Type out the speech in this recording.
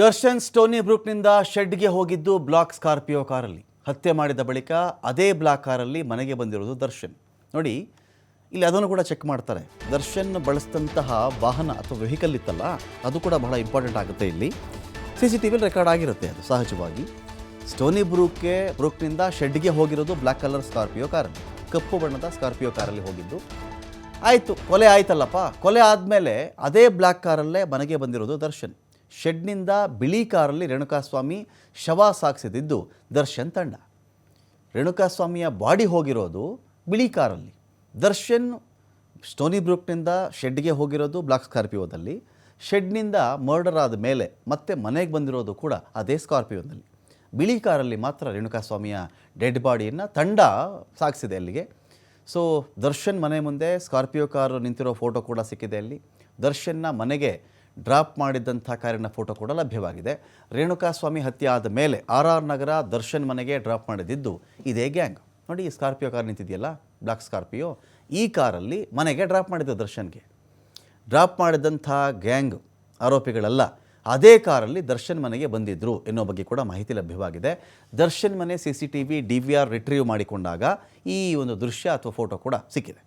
Darshan Stony ಬ್ರೂಕ್ನಿಂದ ಶೆಡ್ಗೆ ಹೋಗಿದ್ದು block Scorpio ಕಾರಲ್ಲಿ. ಹತ್ಯೆ ಮಾಡಿದ ಬಳಿಕ ಅದೇ ಬ್ಲಾಕ್ ಕಾರಲ್ಲಿ ಮನೆಗೆ ಬಂದಿರೋದು ದರ್ಶನ್. ನೋಡಿ, ಇಲ್ಲಿ ಅದನ್ನು ಕೂಡ ಚೆಕ್ ಮಾಡ್ತಾರೆ. ದರ್ಶನ್ ಬಳಸಿದಂತಹ ವಾಹನ ಅಥವಾ ವೆಹಿಕಲ್ ಇತ್ತಲ್ಲ, ಅದು ಕೂಡ ಬಹಳ ಇಂಪಾರ್ಟೆಂಟ್ ಆಗುತ್ತೆ ಇಲ್ಲಿ. ಸಿ ಸಿ ಟಿ ವಿಲಿ ರೆಕಾರ್ಡ್ ಆಗಿರುತ್ತೆ ಅದು, ಸಹಜವಾಗಿ. ಸ್ಟೋನಿ ಬ್ರೂಕ್ಗೆ ಬ್ರೂಕ್ನಿಂದ ಶೆಡ್ಗೆ ಹೋಗಿರೋದು ಬ್ಲ್ಯಾಕ್ ಕಲರ್ ಸ್ಕಾರ್ಪಿಯೋ ಕಾರಲ್ಲಿ. ಕಪ್ಪು ಬಣ್ಣದ ಸ್ಕಾರ್ಪಿಯೋ ಕಾರಲ್ಲಿ ಹೋಗಿದ್ದು. ಆಯಿತು, ಕೊಲೆ ಆಯ್ತಲ್ಲಪ್ಪ. ಕೊಲೆ ಆದಮೇಲೆ ಅದೇ ಬ್ಲ್ಯಾಕ್ ಕಾರಲ್ಲೇ ಮನೆಗೆ ಬಂದಿರೋದು ದರ್ಶನ್. ಶೆಡ್ನಿಂದ ಬಿಳಿ ಕಾರಲ್ಲಿ ರೇಣುಕಾಸ್ವಾಮಿ ಶವ ಸಾಗಿಸಿದ್ದು ದರ್ಶನ್ ತಂಡ. ರೇಣುಕಾಸ್ವಾಮಿಯ ಬಾಡಿ ಹೋಗಿರೋದು ಬಿಳಿ ಕಾರಲ್ಲಿ. ದರ್ಶನ್ ಸ್ಟೋನಿ ಬ್ರೂಕ್ನಿಂದ ಶೆಡ್ಗೆ ಹೋಗಿರೋದು ಬ್ಲಾಕ್ ಸ್ಕಾರ್ಪಿಯೋದಲ್ಲಿ, ಶೆಡ್ನಿಂದ ಮರ್ಡರ್ ಆದ ಮೇಲೆ ಮತ್ತೆ ಮನೆಗೆ ಬಂದಿರೋದು ಕೂಡ ಅದೇ ಸ್ಕಾರ್ಪಿಯೋದಲ್ಲಿ. ಬಿಳಿ ಕಾರಲ್ಲಿ ಮಾತ್ರ ರೇಣುಕಾಸ್ವಾಮಿಯ ಡೆಡ್ ಬಾಡಿಯನ್ನು ತಂಡ ಸಾಗಿಸಿದೆ ಅಲ್ಲಿಗೆ. ಸೊ, ದರ್ಶನ್ ಮನೆ ಮುಂದೆ ಸ್ಕಾರ್ಪಿಯೋ ಕಾರು ನಿಂತಿರೋ ಫೋಟೋ ಕೂಡ ಸಿಕ್ಕಿದೆ ಅಲ್ಲಿ. ದರ್ಶನ್ನ ಮನೆಗೆ ಡ್ರಾಪ್ ಮಾಡಿದ್ದಂಥ ಕಾರಿನ ಫೋಟೋ ಕೂಡ ಲಭ್ಯವಾಗಿದೆ. ರೇಣುಕಾಸ್ವಾಮಿ ಹತ್ಯೆ ಆದ ಮೇಲೆ ಆರ್ ಆರ್ ನಗರ ದರ್ಶನ್ ಮನೆಗೆ ಡ್ರಾಪ್ ಮಾಡಿದ್ದು ಇದೇ ಗ್ಯಾಂಗ್. ನೋಡಿ, ಈ ಸ್ಕಾರ್ಪಿಯೋ ಕಾರ್ ನಿಂತಿದೆಯಲ್ಲ? Black Scorpio. ಈ ಕಾರಲ್ಲಿ ಮನೆಗೆ ಡ್ರಾಪ್ ಮಾಡಿದ್ದು ದರ್ಶನ್ಗೆ. ಡ್ರಾಪ್ ಮಾಡಿದಂಥ ಗ್ಯಾಂಗ್ ಆರೋಪಿಗಳೆಲ್ಲ, ಅದೇ ಕಾರಲ್ಲಿ ದರ್ಶನ್ ಮನೆಗೆ ಬಂದಿದ್ದರು ಎನ್ನೋ ಬಗ್ಗೆ ಕೂಡ ಮಾಹಿತಿ ಲಭ್ಯವಾಗಿದೆ. ದರ್ಶನ್ ಮನೆ C C T V D V R retrieve ಮಾಡಿಕೊಂಡಾಗ ಈ ಒಂದು ದೃಶ್ಯ ಅಥವಾ ಫೋಟೋ ಕೂಡ ಸಿಕ್ಕಿದೆ.